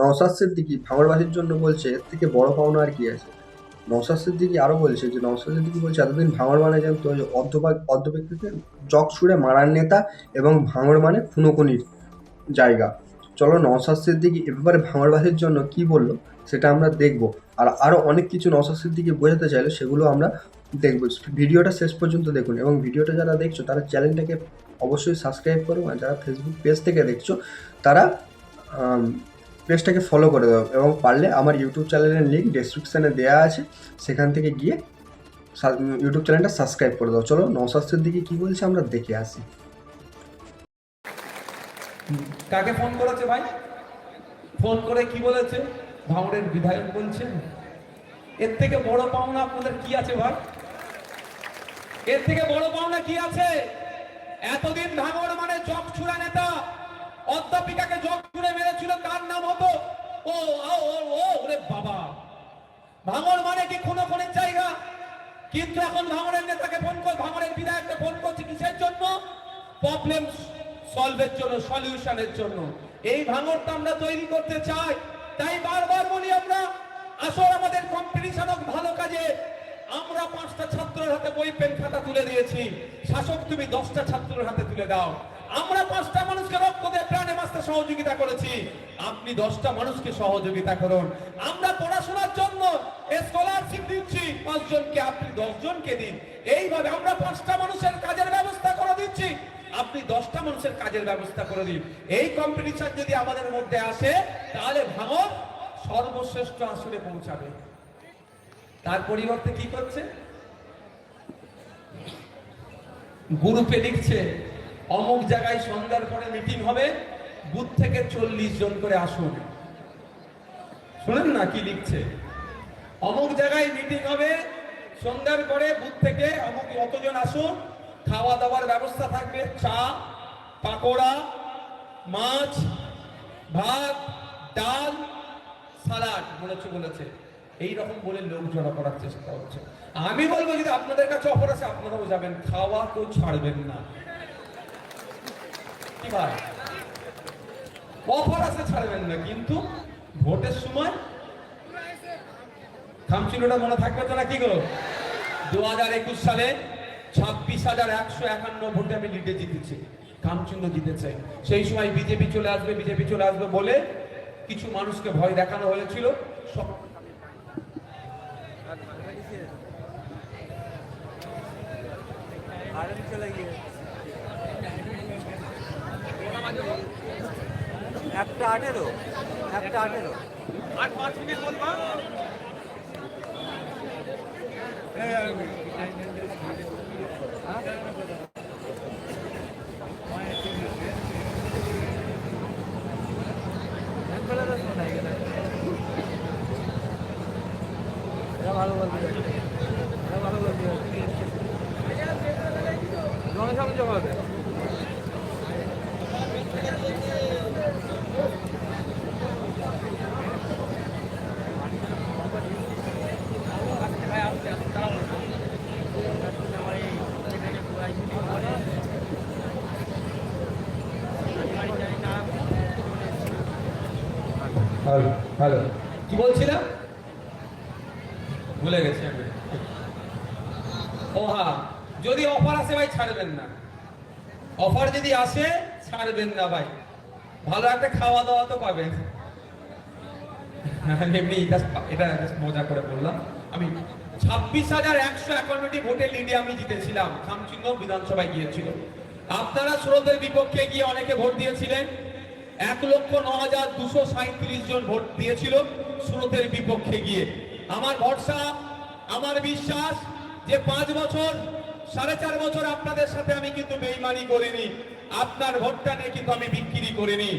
নওশাদ সিদ্দিকি ভাঙড়বাসীর জন্য বলছে, এর থেকে বড় পাওনা আর কি আছে? নওশাদ সিদ্দিকি আরও বলছে যে, নওশাদ সিদ্দিকি বলছে, এতদিন ভাঙড় মানে জানতো যে অর্ধবাক অর্ধব্যক্তিকে জগ ছুড়ে মারার নেতা এবং ভাঙড় মানে খুনোখুনির জায়গা। চলো, নওশাদ সিদ্দিকি এ ব্যাপারে ভাঙড়বাসীর জন্য কি বলল সেটা আমরা দেখব। আর আরও অনেক কিছু নওশাদ সিদ্দিকি বোঝাতে চাইলে সেগুলো আমরা দেখব। ভিডিওটা শেষ পর্যন্ত দেখুন এবং ভিডিওটা যারা দেখছ, তারা চ্যানেলটাকে অবশ্যই সাবস্ক্রাইব করো। আর যারা ফেসবুক পেজ থেকে দেখছ, তারা পেজটাকে ফলো করে দাও এবং পারলে আমার ইউটিউব চ্যানেলের লিঙ্ক ডেসক্রিপশানে দেওয়া আছে, সেখান থেকে গিয়ে ইউটিউব চ্যানেলটা সাবস্ক্রাইব করে দাও। চলো নওশাদের দিকে কী বলছে আমরা দেখে আসি। কাকে ফোন করেছে ভাই? ফোন করে কি বলেছে? ভাঙড়ের বিধায়ক বলছেন এর থেকে বড় পাওনা আপনাদের কি আছে ভাই? এর থেকে বড় পাওনা কি আছে? এতদিন ভাঙড় মানে জগ ছুড়া নেতা অধ্যাপিকাকে জগ ছুড়ে মেরেছিল তার নাম হতো? ও ওরে বাবা। ভাঙড় মানে কি কোনো কোনের জায়গা? কিন্তু এখন ভাঙড়ের নেতাকে ফোন কর ভাঙড়ের বিধায়ককে ফোন করছে কিসের জন্য? প্রবলেম সলভের জন্য সলিউশনের জন্য। এই ভাঙড়টা আমরা তৈরি করতে চাই। তাই বারবার বলি আমরা আসল আমাদের কম্পিটিশন হোক ভালো কাজে। আমরা পাঁচটা ছাত্রের হাতে বই পেন খাতা তুলে দিয়েছি। শাসক, তুমি দশটা ছাত্রের হাতে তুলে দাও। আমরা পাঁচটা মানুষকে রক্ত দিয়ে বাঁচতে সহযোগিতা করেছি। আপনি দশটা মানুষকে সহযোগিতা করুন। আমরা পড়াশোনার জন্য স্কলারশিপ দিচ্ছি। পাঁচজনকে আপনি দশজনকে দিন। এইভাবে আমরা পাঁচটা মানুষের কাজের ব্যবস্থা করে দিচ্ছি। আপনি দশটা মানুষের কাজের ব্যবস্থা করে দিন। এই কম্পিটিশন যদি আমাদের মধ্যে আসে, তাহলে ভাঙর সর্বশ্রেষ্ঠ আসলে পৌঁছাবে। তার পরিবর্তে কি করছে? গ্রুপে লিখছে, অমুক জায়গায় সন্ধ্যার পরে মিটিং হবে। বুথ থেকে চল্লিশ জন করে আসুন। শোনেন না কি লিখছে? অমুক জায়গায় মিটিং হবে, সন্ধ্যার পরে বুথ থেকে অমুক অতজন আসুন খাওয়া দাওয়ার ব্যবস্থা থাকবে, চা, পাকোড়া, মাছ, ভাত, ডাল, সালাড হচ্ছে বলেছে। এই রকম বলে লোক জড়ো করার চেষ্টা হচ্ছে। আমি বলব যদি আপনাদের কাছে অফার আছে, আপনারাও যাবেন। খাওয়া কেউ ছাড়বেন না। কি ভাই? অফার আছে, ছাড়বেন না। কিন্তু ভোটের সময় খামচিলোটা মনে থাকবে তো না কি গো? দু হাজার একুশ সালে ছাব্বিশ হাজার একশো একান্ন ভোটে আমি লিডে জিতেছি। কামচুন্দ জিতেছে। সেই সময় বিজেপি চলে আসবে, বিজেপি চলে আসবে বলে কিছু মানুষকে ভয় দেখানো হয়েছিল। সব আঠেরো। একটা আঠেরো। ভালো বলতে ভালো বলতে জনসাধারণ হবে হ্যালো হ্যালো কি বলছিলাম? ভুলে গেছি ও হ্যাঁ যদি অফার আসে ভাই, ছাড়বেন না। অফার যদি আসে, ছাড়বেন না ভাই। ভালো একটা খাওয়া দাওয়া তো পাবেন। আমি এমনি এটা মজা করে বললাম। আমি ছাব্বিশ হাজার একশো একান্নটি ভোটে লিডে আমি জিতেছিলাম। খামচিহ্ন বিধানসভায় গিয়েছিল। আপনারা স্রোতের বিপক্ষে গিয়ে অনেকে ভোট দিয়েছিলেন। এক লক্ষ ন হাজার দুশো সাঁত্রিশ জন ভোট দিয়েছিল স্রোতের বিপক্ষে গিয়ে। আমার ভরসা, আমার বিশ্বাস যে পাঁচ বছর, সাড়ে চার বছর আপনাদের সাথে আমি কিন্তু বেইমানি করিনি। আপনার ভোটটা নিয়ে কিন্তু আমি বিক্রি করিনি।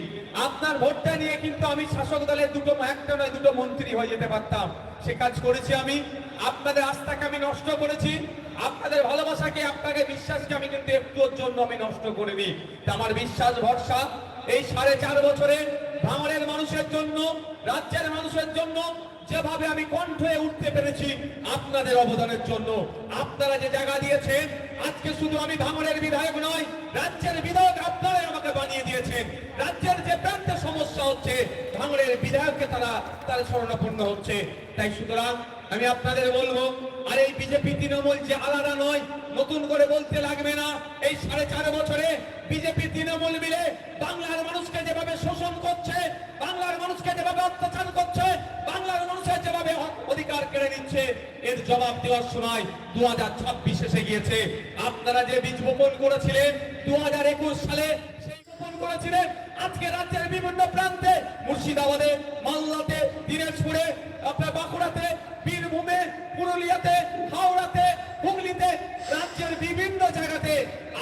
আপনার ভোটটা নিয়ে কিন্তু আমি শাসক দলের দুটো, একটা নয়, দুটো মন্ত্রী হয়ে যেতে পারতাম। সে কাজ করেছি আমি। আপনাদের আস্থাকে আমি নষ্ট করেছি। আপনাদের ভালোবাসাকে আপনাকে বিশ্বাসকে আমি কিন্তু একটুর জন্য আমি নষ্ট করিনি। আমার বিশ্বাস, ভরসা এই সাড়ে চার বছরে ভাঙড়ের মানুষের জন্য, রাজ্যের মানুষের জন্য যেভাবে আমি কণ্ঠ উঠতে পেরেছি আপনাদের অবদানের জন্য। আপনারা যে জায়গা দিয়েছেন আজকে শুধু আমি ভাঙড়ের বিধায়ক নয়, রাজ্যের বিধায়ক আপনারাই আমাকে বানিয়ে দিয়েছেন। রাজ্যের যে প্রান্তে সমস্যা হচ্ছে ভাঙড়ের বিধায়ককে তারা তারা শরণাপন্ন হচ্ছে। তাই সুতরাং আমি আপনাদের বলব, আর এই বিজেপি তৃণমূল যে আলাদা নয়, নতুন করে বলতে লাগবে না, এই সাড়ে চার বছরে বিজেপি তৃণমূল মিলে বাংলার মানুষকে যেভাবে শোষণ করছে, বাংলার মানুষকে যেভাবে অত্যাচার করছে, বাংলার মানুষের যেভাবে অধিকার কেড়ে নিচ্ছে। এর জবাব দেওয়ার সময় দু হাজার ছাব্বিশ এসে গিয়েছে। আপনারা যে বীজ বপন করেছিলেন দু হাজার একুশ সালে করেছিলেন আজকে রাজ্যের বিভিন্ন প্রান্তে, মুর্শিদাবাদে, মালদাতে, দিনাজপুরে, আপনার বাঁকুড়াতে, বীরভূমে, পুরুলিয়াতে, হাওড়াতে, হুগলিতে, রাজ্যের বিভিন্ন জায়গাতে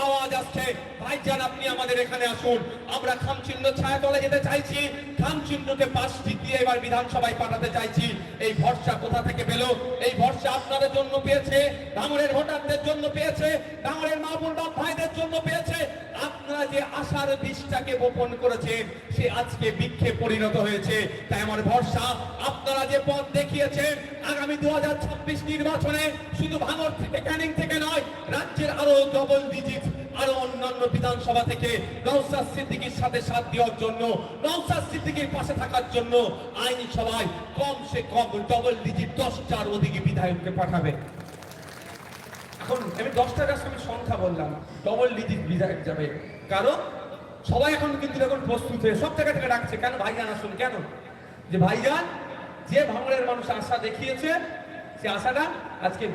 আওয়াজ আসছে। ভাইজান, আপনি আমাদের এখানে আসুন। আমরা খামচিহ্ন ছায়া তলে যেতে চাইছি। খামচিহ্নকে পাশ দিয়ে এবার বিধানসভায় পাঠাতে চাইছি। এই ভরসা কোথা থেকে পেল? এই ভরসা আপনাদের জন্য পেয়েছে ভাঙড়ের ভোটারদের জন্য পেয়েছে ভাঙড়ের মা বোন ভাইদের জন্য পেয়েছে। আপনারা যে আশার বীজটাকে বপন করেছেন, সে আজকে বৃক্ষে পরিণত হয়েছে। তাই আমার ভরসা, আপনারা যে পথ দেখিয়েছেন, আগামী দু হাজার ছাব্বিশ নির্বাচনে শুধু ভাঙড় থেকে, ক্যানিং থেকে নয়, রাজ্যের আরও ডবল ডিজিট আরও অন্যান্য বিধানসভা থেকে নৌসাদ সিদ্দিকির সাথে সাথ দেওয়ার জন্য নৌসাদ সিদ্দিকির পাশে থাকার জন্য আইনসভায় কমসে কম ডবল ডিজিট দশটার ওদিকে বিধায়ককে পাঠাবে। এখন আমি দশটা জাস্ট আমি সংখ্যা বললাম ডবল ডিজিট বিধায়ক যাবে। কারণ সবাই এখন কিন্তু এখন প্রস্তুত হয়ে সব জায়গা থেকে ডাকছে, কেন ভাইজান আসুন, কেন? যে ভাইজান যে ভাঙড়ের মানুষ আশা দেখিয়েছে, সে আশাটা আজকে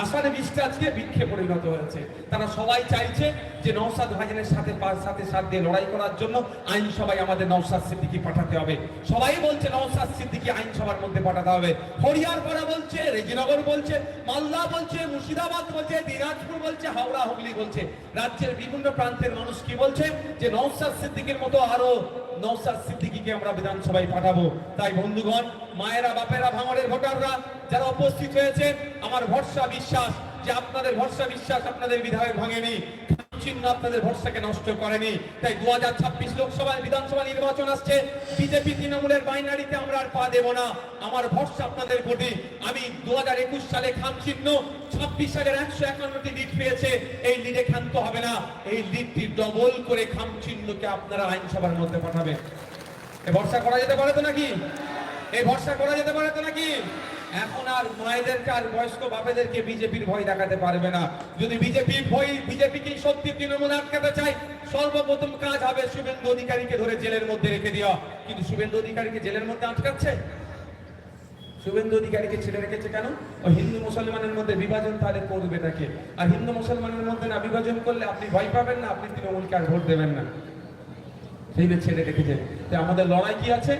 আশার বৃষ্টি আজকে বৃক্ষে পরিণত হয়েছে। তারা সবাই চাইছে যে নৌসাদ ভাইজানের সাথে সাথে সাথ দিয়ে লড়াই করার জন্য আইনসভায় আমাদের নৌসাদ সিদ্দিকি পাঠাতে হবে। সবাই বলছে নৌসাদ সিদ্দিকি আইনসভার মধ্যে পাঠাতে হবে। হরিয়ার হরিয়ারপাড়া বলছে, রেজিনগর বলছে, মালদা বলছে, মুর্শিদাবাদ বলছে, দিনাজপুর বলছে, হাওড়া, হুগলি বলছে। রাজ্যের বিভিন্ন প্রান্তের মানুষ কি বলছে? যে নৌসাদ সিদ্দিকির মতো আরও নৌসাদ সিদ্দিকিকে আমরা বিধানসভায় পাঠাবো। তাই বন্ধুগণ, মায়েরা, বাপেরা, ভাঙড়ের ভোটাররা যারা উপস্থিত হয়েছে আমার ভরসা বিশ্বাস যে আপনাদের ভরসা বিশ্বাস আপনাদের বিধায়ক ভাঙেনি। চিহ্ন আপনাদের ভরসাকে নষ্ট করেনি। তাই দু হাজার ছাব্বিশ লোকসভা বিধানসভা নির্বাচন আসছে। বিজেপি তৃণমূলের বাইনারিতে আমরা আর পা দেবো না। আমার ভরসা আপনাদের প্রতি। আমি দু হাজার একুশ সালে খাম চিহ্ন, ছাব্বিশ সালের একশো একান্নটি লিড পেয়েছে। এই লিডে ক্ষান্ত হবে না। এই লিডটি ডবল করে খাম চিহ্নকে আপনারা আইনসভার মধ্যে পাঠাবেন। এ ভরসা করা যেতে পারে তো নাকি? এই ভরসা করা যেতে পারে তো নাকি? এখন আর মায়েদেরকে আর বয়স্ক বাপেদেরকে বিজেপির ভয় দেখাতে পারবে না। যদি বিজেপি ভয় বিজেপিকে সত্যি তৃণমূলে আটকাতে চাই সর্বপ্রথম কাজ হবে শুভেন্দু অধিকারীকে ধরে জেলের মধ্যে রেখে দেওয়া। কিন্তু শুভেন্দু অধিকারীকে জেলের মধ্যে আটকাচ্ছে? শুভেন্দু অধিকারীকে ছেড়ে রেখেছে কেন? ও হিন্দু মুসলমানের মধ্যে বিভাজন তাহলে করবে নাকি আর হিন্দু মুসলমানের মধ্যে না বিভাজন করলে আপনি ভয় পাবেন না, আপনি তৃণমূলকে আর ভোট দেবেন না। সেইভাবে ছেড়ে রেখেছে। তাই আমাদের লড়াই কি আছে?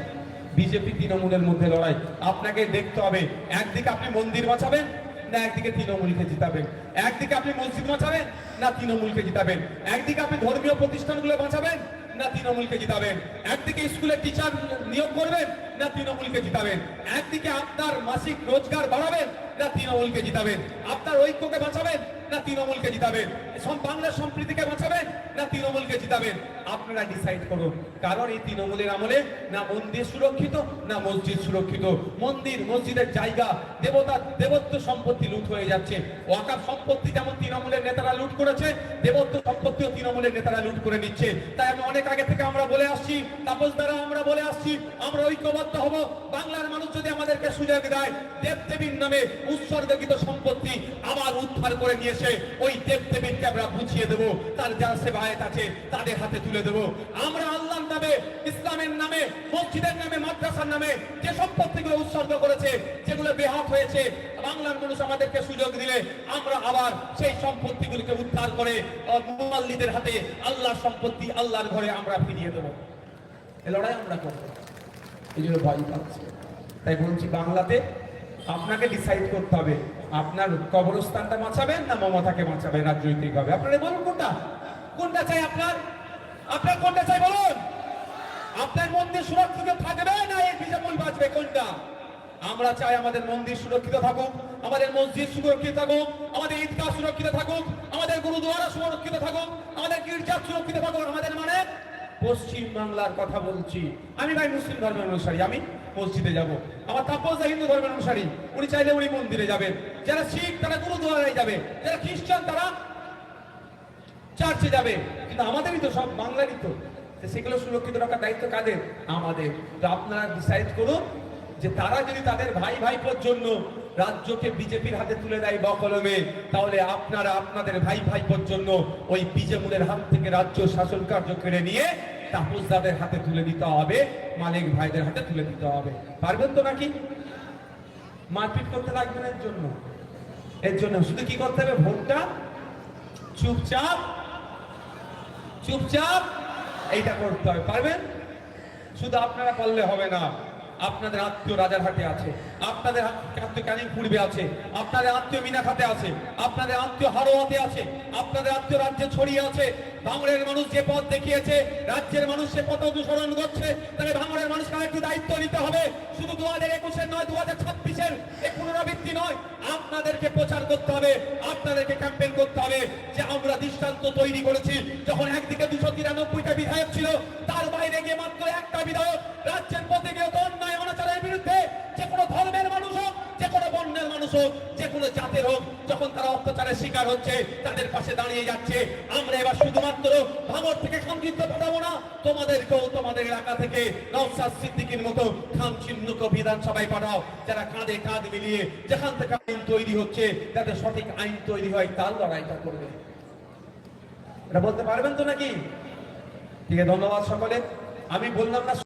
বিজেপি তৃণমূলের মধ্যে লড়াই। আপনাকে দেখতে হবে, একদিকে আপনি মন্দির বাঁচাবেন, না একদিকে তৃণমূলকে জিতাবেন? একদিকে আপনি মসজিদ বাঁচাবেন, না তৃণমূলকে জিতাবেন? একদিকে আপনি ধর্মীয় প্রতিষ্ঠানগুলো বাঁচাবেন, না তৃণমূলকে জিতাবেন? একদিকে স্কুলে টিচার নিয়োগ করবেন, না তৃণমূলকে জিতাবেন? একদিকে আপনার মাসিক রোজগার বাড়াবেন, না তৃণমূলকে জিতাবেন? আপনার ঐক্যকে বাঁচাবেন, না তৃণমূলকে জিতাবেন? বাংলার সম্প্রীতিকে বাঁচাবেন না তৃণমূলকে জিতাবেন আপনারা ডিসাইড করুন। কারণ এই তৃণমূলের আমলে না মন্দির সুরক্ষিত, না মসজিদ সুরক্ষিত। মন্দির, মসজিদের জায়গা, দেবতা, দেবত্ব সম্পত্তি লুট হয়ে যাচ্ছে। ওয়াকাফ সম্পত্তি যেমন তৃণমূলের নেতারা লুট করেছে, দেবত্ব সম্পত্তিও তৃণমূলের নেতারা লুট করে নিচ্ছে। তাই আমি অনেক আগে থেকে আমরা বলে আসছি, তাপস দ্বারা আমরা বলে আসছি, আমরা ঐক্যবদ্ধ হব। বাংলার মানুষ যদি আমাদেরকে সুযোগ দেয় দেব দেবীর নামে উৎসর্গকৃত সম্পত্তি আবার উদ্ধার করে নিয়ে এসে ওই দেব দেবীকে আমরা বুঝিয়ে দেবো তার যার সেবায়ত আছে তাদের হাতে তুলে দেবো। আমরা আল্লাহর নামে ইসলামের নামে মসজিদের নামে মাদ্রাসার নামে যে সম্পত্তিগুলো উৎসর্গ করেছে যেগুলো বেহাত হয়েছে বাংলার মানুষ আমাদেরকে সুযোগ দিলে আমরা আবার সেই সম্পত্তিগুলিকে উদ্ধার করে আহ, মুয়াল্লিদের হাতে আল্লাহর সম্পত্তি আল্লাহর ঘরে আমরা ফিরিয়ে দেবো। এ লড়াই আমরা করব। এই জন্য ভয় পাচ্ছে। তাই বলছি বাংলাতে আপনাকে ডিসাইড করতে হবে, আপনার কবরস্থানটা বাঁচাবেন না মমতাকে বাঁচাবেন রাজনৈতিক ভাবে আপনারা বলুন কোনটা? কোনটা চাই আপনার? আপনার কোনটা চাই বলুন? আপনার মন্দির সুরক্ষিত থাকবে না এই বিজাপুল বাঁচবে কোনটা? আমরা চাই আমাদের মন্দির সুরক্ষিত থাকুক, আমাদের মসজিদ সুরক্ষিত থাকুক, আমাদের ঈদগাহ সুরক্ষিত থাকুক, আমাদের গুরুদুয়ারা সুরক্ষিত থাকুক, আমাদের গির্জা সুরক্ষিত থাকুক, আমাদের মানে পশ্চিম বাংলার কথা বলছি। আমি ভাই মুসলিম ধর্মের অনুসারী, আমি মসজিদে যাব। আমার তাপসদা হিন্দু ধর্মের অনুসারী, উনি চাইলে উনি মন্দিরে যাবেন। যারা শিখ, তারা গুরুদুয়ারায় যাবে। যারা খ্রিস্টান, তারা চার্চে যাবে। কিন্তু আমাদেরই তো সব বাংলারই তো। সেগুলো সুরক্ষিত রাখার দায়িত্ব কাদের? আমাদের। তো আপনারা ডিসাইড করুন যে তারা যদি তাদের ভাই ভাইপোর জন্য রাজ্যকে বিজেপির হাতে তুলে দেয় বকলমে, তাহলে আপনারা আপনাদের ভাই ভাইপোর জন্য ওই বিজেমুলের হাত থেকে রাজ্য শাসন কার্য কেড়ে নিয়ে তাপসদাদের হাতে তুলে দিতে হবে, মালিক ভাইদের হাতে তুলে দিতে হবে। পারবেন তো নাকি? মারপিট করতে লাগবে না এর জন্য। এর জন্য শুধু কি করতে হবে? ভোটটা? চুপচাপ? চুপচাপ? এইটা করতে হবে। পারবেন? শুধু আপনারা করলে হবে না। আপনাদের আত্মীয় রাজারহাটে আছে, আপনাদের আত্মীয় ক্যানিং পূর্বে আছে, আপনাদের আত্মীয় মিনাখাতে আছে, আপনাদের আত্মীয় হারোয়াতে আছে, আপনাদের আত্মীয় রাজ্যে ছড়িয়ে আছে বাংলার মানুষ যে পথ দেখিয়েছে, রাজ্যের মানুষ সে পথ অনুসরণ করছে তাহলে বাংলার মানুষকে একটু দায়িত্ব নিতে হবে, শুধু দু হাজার একুশের নয় দু হাজার ছাব্বিশের পুনরাবৃত্তি নয়, আপনাদেরকে প্রচার করতে হবে, আপনাদেরকে ক্যাম্পেইন করতে হবে, যে আমরা দৃষ্টান্ত তৈরি করেছি, যখন একদিকে দুশো তিরানব্বইটা বিধায়ক ছিল, তার বাইরে গিয়ে মাত্র একটা বিধায়ক রাজ্যের পথে গিয়ে তো অন্যায় অনাচারের বিরুদ্ধে যে কোনো ধর্মের মানুষ হোক যে কোনো বর্ণের মানুষ হোক যে কোনো জাতের হোক যখন তারা অত্যাচারের শিকার হচ্ছে, তাদের পাশে দাঁড়িয়ে যাচ্ছে। আমরা এবার শুধুমাত্র ভাঙর থেকে সংযুক্ত পাঠাবো না, তোমাদেরকেও তোমাদের এলাকা থেকে নওসাদ সিদ্দিকির মতো খাম চিহ্নক বিধানসভায় পাঠাও, যারা কাঁধে কাঁধ মিলিয়ে যেখান থেকে আইন তৈরি হচ্ছে যাতে সঠিক আইন তৈরি হয়, তার লড়াইটা করবে। এটা বলতে পারবেন তো নাকি? ঠিক আছে, ধন্যবাদ সকলে। আমি বললাম না